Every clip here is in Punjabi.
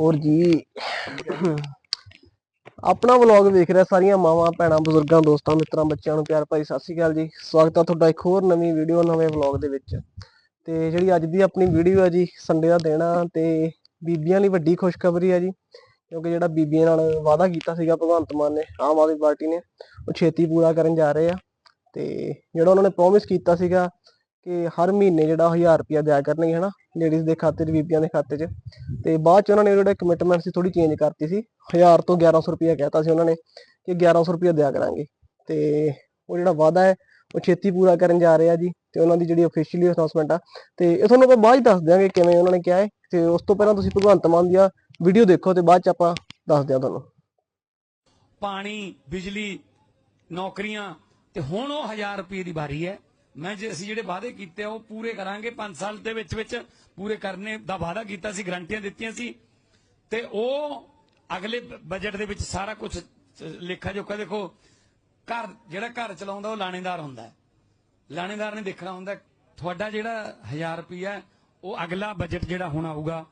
ਹੋਰ ਜੀ। ਆਪਣਾ ਵਲੌਗ ਵੇਖ ਰਿਹਾ ਸਾਰੀਆਂ ਮਾਵਾਂ, ਭੈਣਾਂ, ਬਜ਼ੁਰਗਾਂ, ਦੋਸਤਾਂ, ਮਿੱਤਰਾਂ, ਬੱਚਿਆਂ ਨੂੰ ਪਿਆਰ ਭਰੀ ਸਤਿ ਸ਼੍ਰੀ ਅਕਾਲ ਜੀ। ਸਵਾਗਤ ਹੈ ਤੁਹਾਡਾ ਇੱਕ ਹੋਰ ਨਵੀਂ ਵੀਡੀਓ, ਨਵੇਂ ਵਲੌਗ ਦੇ ਵਿੱਚ। ਤੇ ਜਿਹੜੀ ਅੱਜ ਦੀ ਆਪਣੀ ਵੀਡੀਓ ਹੈ ਜੀ ਸੰਡੇ ਦਾ ਦਿਨ ਆ ਤੇ ਬੀਬੀਆਂ ਲਈ ਵੱਡੀ ਖੁਸ਼ਖਬਰੀ ਹੈ ਜੀ, ਕਿਉਂਕਿ ਜਿਹੜਾ ਬੀਬੀਆਂ ਨਾਲ ਵਾਅਦਾ ਕੀਤਾ ਸੀਗਾ ਭਗਵੰਤ ਮਾਨ ਨੇ, ਆਮ ਆਦਮੀ ਪਾਰਟੀ ਨੇ, ਉਹ ਛੇਤੀ ਪੂਰਾ ਕਰਨ ਜਾ ਰਹੇ ਆ। ਤੇ ਜਿਹੜਾ ਉਹਨਾਂ ਨੇ ਪ੍ਰੋਮਿਸ ਕੀਤਾ ਸੀਗਾ ਕਿ ਹਰ ਮਹੀਨੇ ਜਿਹੜਾ 1000 ਰੁਪਇਆ ਦਿਆ ਕਰਨਗੇ, ਹਨਾ ਲੇਡੀਜ਼ ਦੇ ਖਾਤੇ 'ਚ, ਬੀਬੀਆਂ ਦੇ ਖਾਤੇ 'ਚ। ਤੇ ਬਾਅਦ 'ਚ ਉਹਨਾਂ ਨੇ ਜਿਹੜਾ ਕਮਿਟਮੈਂਟ ਸੀ ਥੋੜੀ ਚੇਂਜ ਕਰਤੀ ਸੀ। 1000 ਤੋਂ 1100 ਰੁਪਇਆ ਕਹਿਤਾ ਸੀ ਉਹਨਾਂ ਨੇ ਕਿ 1100 ਰੁਪਇਆ ਦਿਆ ਕਰਾਂਗੇ। ਤੇ ਉਹ ਜਿਹੜਾ ਵਾਅਦਾ ਹੈ, ਉਹ ਛੇਤੀ ਪੂਰਾ ਕਰਨ ਜਾ ਰਹੇ ਜੀ, ਤੇ ਉਹਨਾਂ ਦੀ ਜਿਹੜੀ ਅਫੀਸ਼ੀਅਲੀ ਅਨਾਉਂਸਮੈਂਟ ਆ। ਤੇ ਇਹ ਤੁਹਾਨੂੰ ਆਪਾਂ ਬਾਅਦ 'ਚ ਦੱਸ ਦਿਆਂਗੇ ਕਿਵੇਂ ਉਹਨਾਂ ਨੇ ਕਿਹਾ ਹੈ। ਤੇ ਉਸ ਤੋਂ ਪਹਿਲਾਂ ਤੁਸੀਂ ਭਗਵੰਤ ਮਾਨ ਦੀਆਂ ਵੀਡੀਓ ਦੇਖੋ ਤੇ ਬਾਅਦ 'ਚ ਆਪਾਂ ਦੱਸ ਦਿਆਂ ਤੁਹਾਨੂੰ। ਪਾਣੀ, ਬਿਜਲੀ, ਨੌਕਰੀਆਂ, ਤੇ ਹੁਣ ਉਹ 1000 ਰੁਪਏ ਦੀ ਵਾਰੀ ਹੈ। ਮੈਂ ਜੇ ਅਸੀਂ ਜਿਹੜੇ ਵਾਅਦੇ ਕੀਤੇ ਆ, ਉਹ ਪੂਰੇ ਕਰਾਂਗੇ। 5 ਸਾਲ ਦੇ ਵਿੱਚ ਵਿੱਚ ਪੂਰੇ ਕਰਨੇ ਦਾ ਵਾਅਦਾ ਕੀਤਾ ਸੀ, ਗਰੰਟੀਆਂ ਦਿੱਤੀਆਂ ਸੀ। ਤੇ ਉਹ ਅਗਲੇ ਬਜਟ ਦੇ ਵਿੱਚ ਸਾਰਾ ਕੁਝ ਲੇਖਾ ਜੋਖਾ ਦੇਖੋ, ਘਰ, ਜਿਹੜਾ ਘਰ ਚਲਾਉਂਦਾ, ਉਹ ਲਾਣੇਦਾਰ ਹੁੰਦਾ ਹੈ। ਲਾਣੇਦਾਰ ਨੇ ਦੇਖਣਾ ਹੁੰਦਾ ਤੁਹਾਡਾ ਜਿਹੜਾ 1000 ਰੁਪਿਆ ਉਹ ਅਗਲਾ ਬਜਟ ਜਿਹੜਾ ਹੁਣ ਆਊਗਾ,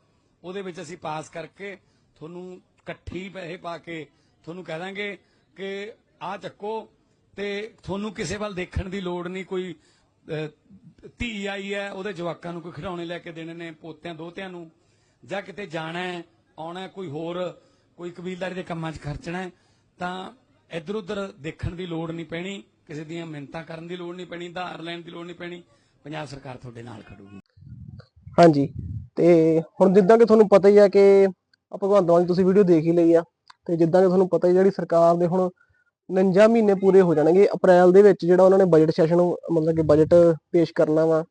ਉਹਦੇ ਵਿੱਚ ਅਸੀਂ ਪਾਸ ਕਰਕੇ ਤੁਹਾਨੂੰ ਇਕੱਠੀ ਪੈਸੇ ਪਾ ਕੇ ਤੁਹਾਨੂੰ ਕਹਿ ਦਾਂਗੇ ਕਿ ਆਹ ਚੱਕੋ ਤੇ ਤੁਹਾਨੂੰ ਕਿਸੇ ਵੱਲ ਦੇਖਣ ਦੀ ਲੋੜ ਨਹੀਂ, ਕੋਈ ਧੀ ਆਈ ਹੈ, ਉਹਦੇ ਜਵਾਕਾਂ ਨੂੰ ਕੋਈ ਖਿਡੌਣੇ ਲੈ ਕੇ ਦੇਣੇ ਨੇ, ਪੋਤਿਆਂ, ਦੋਤਿਆਂ ਨੂੰ, ਜਾਂ ਕਿਤੇ ਜਾਣਾ ਹੈ, ਆਉਣਾ ਕੋਈ ਹੋਰ, ਕੋਈ ਕਬੀਲਦਾਰੀ ਦੇ ਕੰਮਾਂ 'ਚ ਖਰਚਣਾ ਤਾਂ ਇੱਧਰ ਉੱਧਰ ਦੇਖਣ ਦੀ ਲੋੜ ਨਹੀਂ ਪੈਣੀ, ਕਿਸੇ ਦੀਆਂ ਮਿੰਨਤਾਂ ਕਰਨ ਦੀ ਲੋੜ ਨਹੀਂ ਪੈਣੀ, ਧਾਰ ਲੈਣ ਦੀ ਲੋੜ ਨਹੀਂ ਪੈਣੀ, ਪੰਜਾਬ ਸਰਕਾਰ ਤੁਹਾਡੇ ਨਾਲ ਖੜੂਗੀ। ਹਾਂਜੀ, ਤੇ ਹੁਣ ਜਿੱਦਾਂ ਕਿ ਤੁਹਾਨੂੰ ਪਤਾ ਹੀ ਹੈ ਕਿ ਭਗਵੰਤ ਮਾਨ ਤੁਸੀਂ ਵੀਡੀਓ ਦੇਖ ਹੀ ਲਈ ਆ, ਤੇ ਜਿੱਦਾਂ ਕਿ ਤੁਹਾਨੂੰ ਪਤਾ ਹੀ ਜਿਹੜੀ ਸਰਕਾਰ ਦੇ ਹੁਣ 49 ਮਹੀਨੇ ਪੂਰੇ ਹੋ ਜਾਣਗੇ। ਅਪ੍ਰੈਲ ਦੇ ਵਿੱਚ ਜਿਹੜਾ ਉਹਨਾਂ ਨੇ ਬਜਟ ਸੈਸ਼ਨ ਮਤਲਬ ਕਿ ਬਜਟ ਪੇਸ਼ ਕਰਨਾ ਵਾ,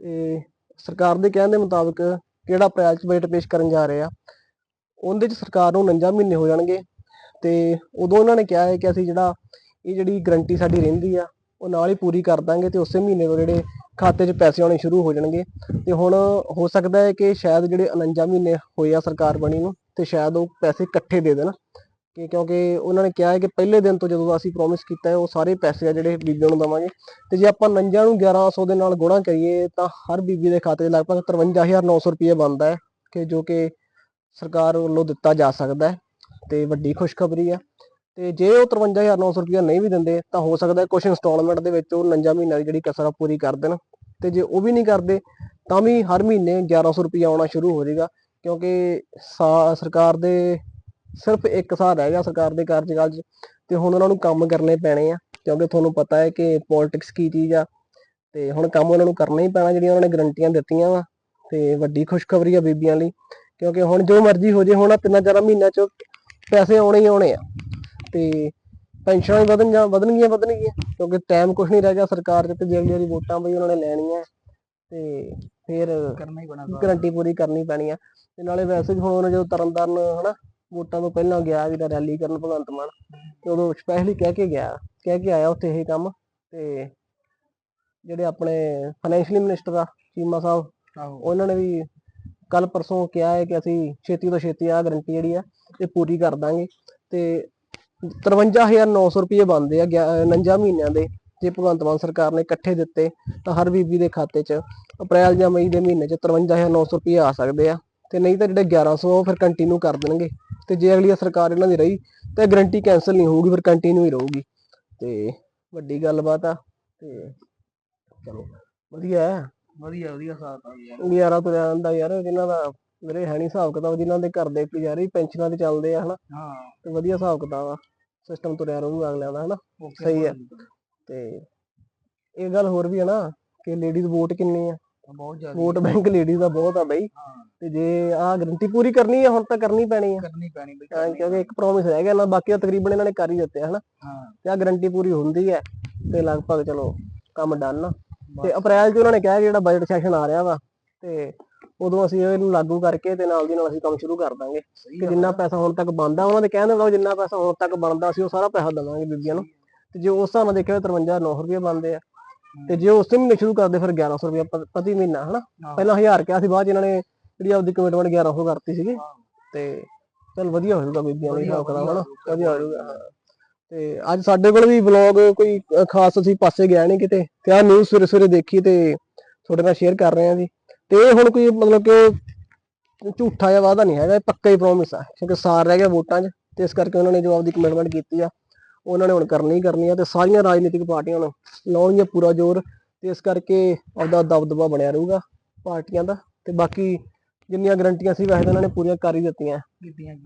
ਤੇ ਸਰਕਾਰ ਦੇ ਕਹਿਣ ਦੇ ਮੁਤਾਬਕ ਕਿਹੜਾ ਅਪ੍ਰੈਲ 'ਚ ਬਜਟ ਪੇਸ਼ ਕਰਨ ਜਾ ਰਹੇ ਆ, ਉਹਦੇ 'ਚ ਸਰਕਾਰ ਨੂੰ 49 ਮਹੀਨੇ ਹੋ ਜਾਣਗੇ। ਤੇ ਉਦੋਂ ਉਹਨਾਂ ਨੇ ਕਿਹਾ ਹੈ ਕਿ ਅਸੀਂ ਜਿਹੜਾ ਇਹ ਜਿਹੜੀ ਗਰੰਟੀ ਸਾਡੀ ਰਹਿੰਦੀ ਆ, ਉਹ ਨਾਲ ਹੀ ਪੂਰੀ ਕਰ ਦਾਂਗੇ ਤੇ ਉਸੇ ਮਹੀਨੇ ਤੋਂ ਜਿਹੜੇ ਖਾਤੇ 'ਚ ਪੈਸੇ ਆਉਣੇ ਸ਼ੁਰੂ ਹੋ ਜਾਣਗੇ। ਤੇ ਹੁਣ ਹੋ ਸਕਦਾ ਹੈ ਕਿ ਸ਼ਾਇਦ ਜਿਹੜੇ 49 ਮਹੀਨੇ ਹੋਏ ਆ ਸਰਕਾਰ ਬਣੀ ਨੂੰ, ਤੇ ਸ਼ਾਇਦ ਉਹ ਪੈਸੇ ਇਕੱਠੇ ਦੇ ਦੇਣ। ਕਿ ਕਿਉਂਕਿ ਉਹਨਾਂ ਨੇ ਕਿਹਾ ਹੈ ਕਿ ਪਹਿਲੇ ਦਿਨ ਤੋਂ ਜਦੋਂ ਅਸੀਂ ਪ੍ਰੋਮਿਸ ਕੀਤਾ ਹੈ, ਉਹ ਸਾਰੇ ਪੈਸੇ ਆ ਜਿਹੜੇ ਬੀਬੀਆਂ ਨੂੰ ਦਵਾਂਗੇ। ਤੇ ਜੇ ਆਪਾਂ 49 ਨੂੰ 1100 ਦੇ ਨਾਲ ਗੁਣਾ ਕਰੀਏ, ਤਾਂ ਹਰ ਬੀਬੀ ਦੇ ਖਾਤੇ 'ਚ ਲਗਭਗ 53900 ਰੁਪਏ ਬਣਦਾ ਹੈ, ਕਿ ਜੋ ਕਿ ਸਰਕਾਰ ਵੱਲੋਂ ਦਿੱਤਾ ਜਾ ਸਕਦਾ ਹੈ। ਤੇ ਵੱਡੀ ਖੁਸ਼ਖਬਰੀ ਆ। ਤੇ ਜੇ ਉਹ 53900 ਰੁਪਏ ਨਹੀਂ ਵੀ ਦਿੰਦੇ, ਤਾਂ ਹੋ ਸਕਦਾ ਹੈ ਕੁਝ ਇਨਸਟਾਲਮੈਂਟ ਦੇ ਵਿੱਚ ਉਹ 49 ਮਹੀਨਿਆਂ ਦੀ ਜਿਹੜੀ ਕਸਰ ਆ ਪੂਰੀ ਕਰ ਦੇਣ। ਤੇ ਜੇ ਉਹ ਵੀ ਨਹੀਂ ਕਰਦੇ, ਤਾਂ ਵੀ ਹਰ ਮਹੀਨੇ 1100 ਰੁਪਏ ਆਉਣਾ ਸ਼ੁਰੂ ਹੋ ਜਾਏਗਾ, ਕਿਉਂਕਿ ਸਾ- ਸਰਕਾਰ ਦੇ ਸਿਰਫ ਇੱਕ ਸਾਲ ਰਹਿ ਗਿਆ ਸਰਕਾਰ ਦੇ ਕਾਰਜਕਾਲ 'ਚ ਤੇ ਹੁਣ ਉਹਨਾਂ ਨੂੰ ਕੰਮ ਕਰਨੇ ਪੈਣੇ ਆ ਕਿਉਂਕਿ ਤੁਹਾਨੂੰ ਪਤਾ ਹੈ ਕਿ ਪੋਲਿਟਿਕਸ ਕੀ ਚੀਜ਼ ਆ ਤੇ ਹੁਣ ਕੰਮ ਉਹਨਾਂ ਨੂੰ ਕਰਨਾ ਹੀ ਪੈਣਾ ਜਿਹੜੀਆਂ ਉਹਨਾਂ ਨੇ ਗਰੰਟੀਆਂ ਦਿੱਤੀਆਂ ਵਾ ਤੇ ਵੱਡੀ ਖੁਸ਼ਖਬਰੀ ਆ ਬੀਬੀਆਂ ਲਈ ਕਿਉਂਕਿ ਹੁਣ ਜੋ ਮਰਜ਼ੀ ਹੋ ਜੇ ਹੁਣ ਆਹ ਤਿੰਨਾਂ ਚਾਰਾਂ ਮਹੀਨਿਆਂ 'ਚ ਪੈਸੇ ਆਉਣੇ ਹੀ ਆਉਣੇ ਆ ਤੇ ਪੈਨਸ਼ਨਾਂ ਵੀ ਵਧਣ ਜਾਂ ਵਧਣਗੀਆਂ ਵਧਣਗੀਆਂ ਕਿਉਂਕਿ ਟਾਈਮ ਕੁਝ ਨਹੀਂ ਰਹਿ ਗਿਆ ਸਰਕਾਰ 'ਚ ਤੇ ਜਿਹੜੀ ਜਿਹੜੀ ਵੋਟਾਂ ਬਈ ਉਹਨਾਂ ਨੇ ਲੈਣੀਆਂ ਤੇ ਫਿਰ ਕਰਨਾ ਹੀ ਬਣਾ ਗਰੰਟੀ ਪੂਰੀ ਕਰਨੀ ਪੈਣੀ ਆ ਤੇ ਨਾਲੇ ਵੈਸੇ ਹੁਣ ਉਹਨੇ ਜਦੋਂ ਤਰਨਤਾਰਨ ਹਨਾ ਵੋਟਾਂ ਤੋਂ ਪਹਿਲਾਂ ਗਿਆ ਵੀ ਰੈਲੀ ਕਰਨ ਭਗਵੰਤ ਮਾਨ ਤੇ ਉਦੋਂ ਸਪੈਸ਼ਲੀ ਕਹਿ ਕੇ ਗਿਆ ਕਹਿ ਕੇ ਆਇਆ ਉੱਥੇ ਇਹ ਕੰਮ ਤੇ ਜਿਹੜੇ ਆਪਣੇ ਫਾਈਨੈਂਸ਼ੀਅਲ ਮਿਨਿਸਟਰ ਆ ਚੀਮਾ ਸਾਹਿਬ ਆਹੋ। ਉਹਨਾਂ ਨੇ ਵੀ ਕੱਲ ਪਰਸੋਂ ਕਿਹਾ ਹੈ ਕਿ ਅਸੀਂ ਛੇਤੀ ਤੋਂ ਛੇਤੀ ਆ ਗਰੰਟੀ ਜਿਹੜੀ ਆ ਇਹ ਪੂਰੀ ਕਰ ਦਾਂਗੇ ਤੇ 53900 ਰੁਪਏ ਬਣਦੇ ਆ 49 ਮਹੀਨਿਆਂ ਦੇ ਜੇ ਭਗਵੰਤ ਮਾਨ ਸਰਕਾਰ ਨੇ ਇਕੱਠੇ ਦਿੱਤੇ ਤਾਂ ਹਰ ਬੀਬੀ ਦੇ ਖਾਤੇ 'ਚ ਅਪ੍ਰੈਲ ਜਾਂ ਮਈ ਦੇ ਮਹੀਨੇ 'ਚ 53900 ਰੁਪਏ ਆ ਸਕਦੇ ਆ। ਤੇ ਨਹੀਂ ਤਾਂ ਜਿਹੜੇ 1100 ਉਹ ਫਿਰ ਕੰਟੀਨਿਊ ਕਰ ਦੇਣਗੇ। ਤੇ ਜੇ ਅਗਲੀ ਸਰਕਾਰ ਇਹਨਾਂ ਦੀ ਰਹੀ ਤੇ ਗਰੰਟੀ ਕੈਨਸਲ ਨਹੀਂ ਹੋਊਗੀ ਫਿਰ ਕੰਟੀਨਿਊ ਹੀ ਰਹੂਗੀ। ਤੇ ਵੱਡੀ ਗੱਲਬਾਤ ਆ ਤੇ ਚਲੋ ਵਧੀਆ ਹੈ। ਵਧੀਆ ਵਧੀਆ ਸਾਥ ਆ ਯਾਰ ਗੁਜ਼ਾਰਾ ਤੁਰਿਆ ਜਾਂਦਾ ਯਾਰ ਜਿਨ੍ਹਾਂ ਦਾ ਮੇਰੇ ਹੈ ਨਹੀਂ ਹਿਸਾਬ ਕਿਤਾਬ ਜਿਨ੍ਹਾਂ ਦੇ ਘਰ ਦੇ ਗੁਜ਼ਾਰੇ ਪੈਨਸ਼ਨਾਂ ਤੇ ਚੱਲਦੇ ਆ ਹਨਾ। ਹਾਂ। ਤੇ ਵਧੀਆ ਹਿਸਾਬ ਕਿਤਾਬ ਆ ਸਿਸਟਮ ਤੁਰਿਆ ਰਹੂਗਾ ਅਗਲਿਆਂ ਦਾ ਹਨਾ। ਸਹੀ ਹੈ। ਬਹੁਤ- ਤੇ ਇਹ ਗੱਲ ਹੋਰ ਵੀ ਹੈ ਨਾ ਕਿ ਲੇਡੀਜ਼ ਵੋਟ ਕਿੰਨੀ ਆ? ਬਹੁਤ ਜ਼ਿਆਦਾ। ਵੋਟ ਬੈਂਕ ਲੇਡੀਜ਼ ਦਾ ਬਹੁਤ ਆ ਬਈ। ਹਾਂ। ਤੇ ਜੇ ਆਹ ਗਰੰਟੀ ਪੂਰੀ ਕਰਨੀ ਆ ਹੁਣ ਤਾਂ ਕਰਨੀ ਪੈਣੀ ਆ। ਕਰਨੀ ਪੈਣੀ ਬਈ ਹਾਂ, ਕਿਉਂਕਿ ਇੱਕ ਪ੍ਰੋਮਿਸ ਰਹਿ ਗਿਆ ਨਾ ਬਾਕੀ ਤਾਂ ਤਕਰੀਬਨ ਇਹਨਾਂ ਨੇ ਕਰ ਹੀ ਦਿੱਤੇ ਆ ਹਨਾ? ਹਾਂ। ਤੇ ਆ ਗਰੰਟੀ ਪੂਰੀ ਹੁੰਦੀ ਹੈ ਤੇ ਲਗਭਗ ਚਲੋ ਕੰਮ ਡਨ ਤੇ ਅਪ੍ਰੈਲ 'ਚ ਉਹਨਾਂ ਨੇ ਕਿਹਾ ਜਿਹੜਾ ਬਜਟ ਸੈਸ਼ਨ ਆ ਰਿਹਾ ਵਾ ਤੇ ਉਦੋਂ ਅਸੀਂ ਇਹਨੂੰ ਲਾਗੂ ਕਰਕੇ ਤੇ ਨਾਲ ਦੀ ਨਾਲ ਅਸੀਂ ਕੰਮ ਸ਼ੁਰੂ ਕਰ ਦਾਂਗੇ। ਕਿ ਆ ਜਿੰਨਾ ਪੈਸਾ ਹੁਣ ਤੱਕ ਬਣਦਾ ਉਹਨਾਂ ਦੇ ਕਹਿਣ ਦੇ ਮੁਤਾਬਕ ਜਿੰਨਾ ਪੈਸਾ ਹੁਣ ਤੱਕ ਬਣਦਾ ਸੀ ਉਹ ਸਾਰਾ ਪੈਸਾ ਦੇਵਾਂਗੇ ਬੀਬੀਆਂ ਨੂੰ। ਤੇ ਜੇ ਉਸ ਹਿਸਾਬ ਨਾਲ ਦੇਖਿਆ 53900 ਰੁਪਏ ਬਣਦੇ ਆ। ਤੇ ਜੇ ਉਸੇ ਮਹੀਨੇ ਸ਼ੁਰੂ ਕਰਦੇ ਫਿਰ 1100 ਰੁਪਏ ਪ੍ਰਤੀ ਮਹੀਨਾ ਹਨਾ। ਪਹਿਲਾਂ 1000 ਕਿਹਾ ਸੀ ਬਾਅਦ ਇਹਨਾਂ ਨੇ ਜਿਹੜੀ ਆਪਦੀ ਕਮਿਟਮੈਂਟ 1100 ਕਰਤੀ ਸੀਗੀ। ਤੇ ਚਲ ਵਧੀਆ ਹੋ ਜਾਊਗਾ ਬੀਬੀਆਂ ਲਈ ਹਿਸਾਬ ਕਿਤਾਬ ਹਨਾ ਵਧੀਆ। ਹੋ ਜਾਊਗਾ ਹਾਂ। ਤੇ ਅੱਜ ਸਾਡੇ ਕੋਲ ਵੀ ਵਲੌਗ ਕੋਈ ਖਾਸ ਅਸੀਂ ਪਾਸੇ ਗਿਆ ਨਹੀਂ ਕਿਤੇ। ਤੇ ਆ ਨਿਊਜ਼ ਸਵੇਰੇ ਸਵੇਰੇ ਦੇਖੀ ਤੇ ਤੁਹਾਡੇ ਨਾਲ ਸ਼ੇਅਰ ਕਰ ਰਹੇ ਹਾਂ ਜੀ। ਤੇ ਇਹ ਹੁਣ ਕੋਈ ਮਤਲਬ ਕਿ ਝੂਠਾ ਜਿਹਾ ਵਾਅਦਾ ਨਹੀਂ ਹੈਗਾ ਇਹ ਪੱਕਾ ਹੀ ਪ੍ਰੋਮਿਸ ਆ। ਕਿਉਂਕਿ ਸਾਰ ਰਹਿ ਗਿਆ ਵੋਟਾਂ 'ਚ ਤੇ ਇਸ ਕਰਕੇ ਉਹਨਾਂ ਨੇ ਜੋ ਆਪਦੀ ਕਮਿਟਮੈਂਟ ਕੀਤੀ ਆ ਉਹਨਾਂ ਨੇ ਹੁਣ ਕਰਨੀ ਹੀ ਕਰਨੀ ਆ ਤੇ ਸਾਰੀਆਂ ਰਾਜਨੀਤਿਕ ਪਾਰਟੀਆਂ ਨੂੰ ਲਾਉਣਗੀਆਂ ਪੂਰਾ ਜ਼ੋਰ ਤੇ ਇਸ ਕਰਕੇ ਆਪਦਾ ਦਬਦਬਾ ਬਣਿਆ ਰਹੂਗਾ ਪਾਰਟੀਆਂ ਦਾ। ਤੇ ਬਾਕੀ ਜਿੰਨੀਆਂ ਗਰੰਟੀਆਂ ਸੀ ਵੈਸੇ ਤਾਂ ਇਹਨਾਂ ਨੇ ਪੂਰੀਆਂ ਕਰ ਹੀ ਦਿੱਤੀਆਂ।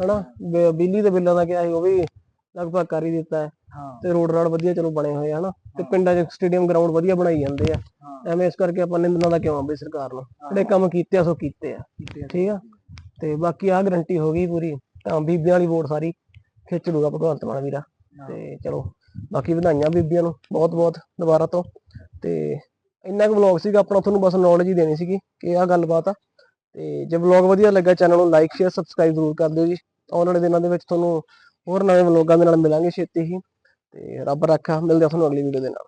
ਹਨਾ? ਬ- ਬਿਜਲੀ ਦੇ ਬਿੱਲਾਂ ਦਾ ਕਿਹਾ ਸੀ ਉਹ ਵੀ ਲਗਭਗ ਕਰ ਹੀ ਦਿੱਤਾ ਹੈ। ਹਾਂ। ਤੇ ਰੋਡ ਰਾਡ ਵਧੀਆ ਚਲੋ ਬਣੇ ਹੋਏ ਆ ਹਨਾ? ਤੇ ਪਿੰਡਾਂ 'ਚ ਸਟੇਡੀਅਮ ਗਰਾਊਂਡ ਵਧੀਆ ਬਣਾਈ ਜਾਂਦੇ ਆ। ਹਾਂ। ਐਵੇਂ ਇਸ ਕਰਕੇ ਆਪਾਂ ਨਿੰਦਣਾ ਦਾ ਕਿਉਂ ਆ ਬਈ ਸਰਕਾਰ ਨੂੰ? ਜਿਹੜੇ ਕੰਮ ਕੀਤੇ ਆ ਸੋ ਕੀਤੇ ਆ। ਕੀਤੇ ਆ। ਠੀਕ ਆ? ਤੇ ਬਾਕੀ ਆ ਗਰੰਟੀ ਹੋ ਗਈ ਪੂਰੀ ਤਾਂ ਬੀਬੀਆਂ ਵਾਲੀ ਵੋਟ ਸਾਰੀ ਖਿੱਚ ਲੂਗਾ ਭਗਵੰਤ ਮਾਨ ਵੀਰਾ। ਤੇ ਚਲੋ ਬਾਕੀ ਵਧਾਈਆਂ ਬੀਬੀਆਂ ਨੂੰ ਬਹੁਤ ਬਹੁਤ ਦੁਬਾਰਾ ਤੋਂ। ਤੇ ਇੰਨਾ ਕੁ ਵਲੌਗ ਸੀਗਾ ਆਪਣਾ ਤੁਹਾਨੂੰ ਬਸ ਨੌਲੇਜ ਹੀ ਦੇਣੀ ਸੀਗੀ ਕਿ ਆਹ ਗੱਲਬਾਤ ਆ। ਤੇ ਜੇ ਵਲੌਗ ਵਧੀਆ ਲੱਗਾ ਚੈਨਲ ਨੂੰ ਲਾਈਕ ਸ਼ੇਅਰ ਸਬਸਕ੍ਰਾਈਬ ਜ਼ਰੂਰ ਕਰ ਦਿਓ ਜੀ। ਆਉਣ ਵਾਲੇ ਦਿਨਾਂ ਦੇ ਵਿੱਚ ਤੁਹਾਨੂੰ ਹੋਰ ਨਵੇਂ ਵਲੌਗਾਂ ਦੇ ਨਾਲ ਮਿਲਾਂਗੇ ਛੇਤੀ ਹੀ। ਤੇ ਰੱਬ ਰੱਖਾ, ਮਿਲਦੇ ਆ ਤੁਹਾਨੂੰ ਅਗਲੀ ਵੀਡੀਓ ਦੇ ਨਾਲ।